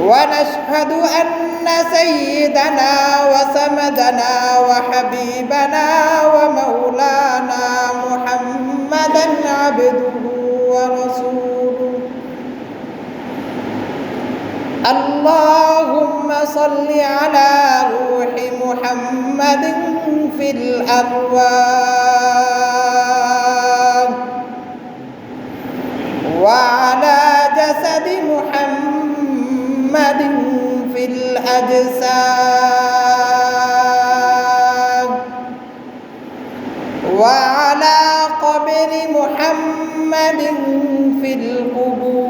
ونشهد أن سيدنا وسمدنا وحبيبنا ومولانا محمدا عبده ورسوله. اللهم صل على روح محمد في الأرواح. الأجساد وعلى قبر محمد في القبور.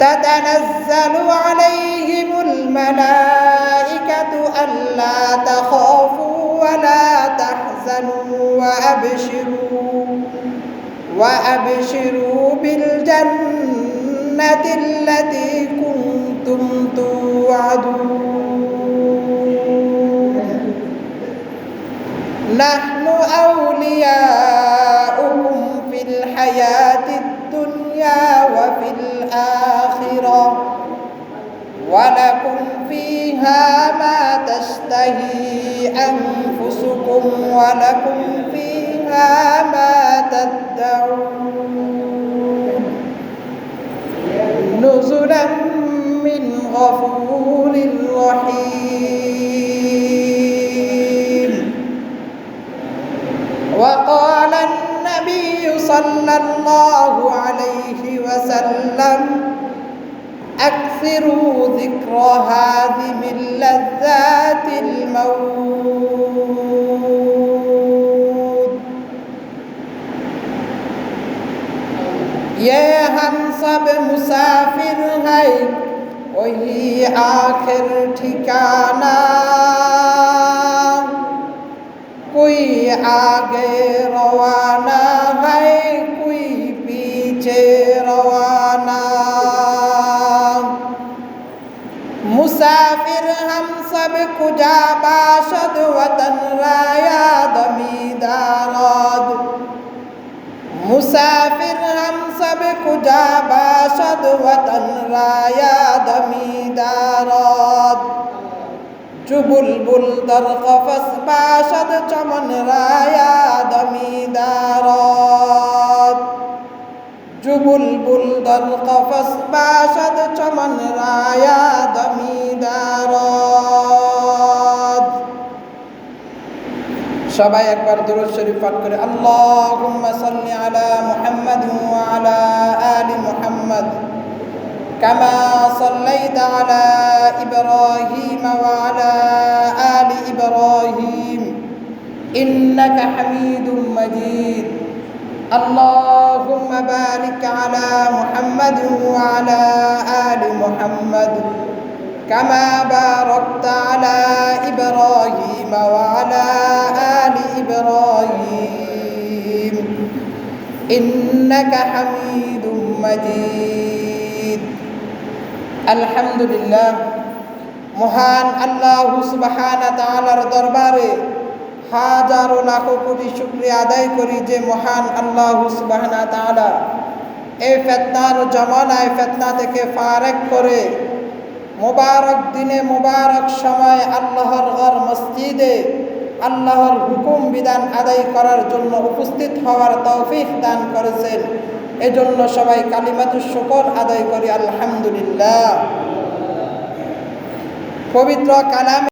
تتنزل عليهم الملائكة ألا تخافوا ولا تحزنوا وأبشروا وأبشروا بالجنة التي كنتم توعدون. نحن أولياؤكم في الحياة ولكم فيها ما تشتهي أنفسكم ولكم فيها ما تدعون. نزلا من غفور رحيم. وقال النبي صلى الله عليه وسلم أكثروا ذكر هادم لذات الموت ये हम सब मुसाफिर हैं वही आखिर ठिकाना कोई आगे रवाना نبك جابا شدوة لا يادمي دارد مسافر هم سبك جابا شدوة لا يادمي دارد جبلبل در قفص باشد چمن را یادمی دارد جبلبل در قفص باشد چمن را یادمی সবাই একবার দুরুদ শরীফ পাঠ করে আল্লাহুম্মা সাল্লি আলা মুহাম্মাদ ওয়া আলা আলি মুহাম্মাদ كما صليت على إبراهيم وعلى آل إبراهيم إنك حميد مجيد اللهم اللهم بارك على محمد وعلى آل محمد كما باركت على إبراهيم وعلى آل إبراهيم إنك حميد مجيد الحمد لله মহান আল্লাহ সুবহানা তাআলার দরবারে হাজারো লাখো কোটি শুক্রিয়া আদায় করি যে মহান আল্লাহ সুবহানা তাআলা এই ফেতনার জমানায় ফেতনা থেকে ফারেক করে মোবারক দিনে মোবারক সময় আল্লাহর ঘর মসজিদে আল্লাহর হুকুম বিধান আদায় করার জন্য উপস্থিত হওয়ার তৌফিক দান করেছেন। এজন্য সবাই কালিমাতুর শুকর আদায় করি, আলহামদুলিল্লাহ। পবিত্র কালাম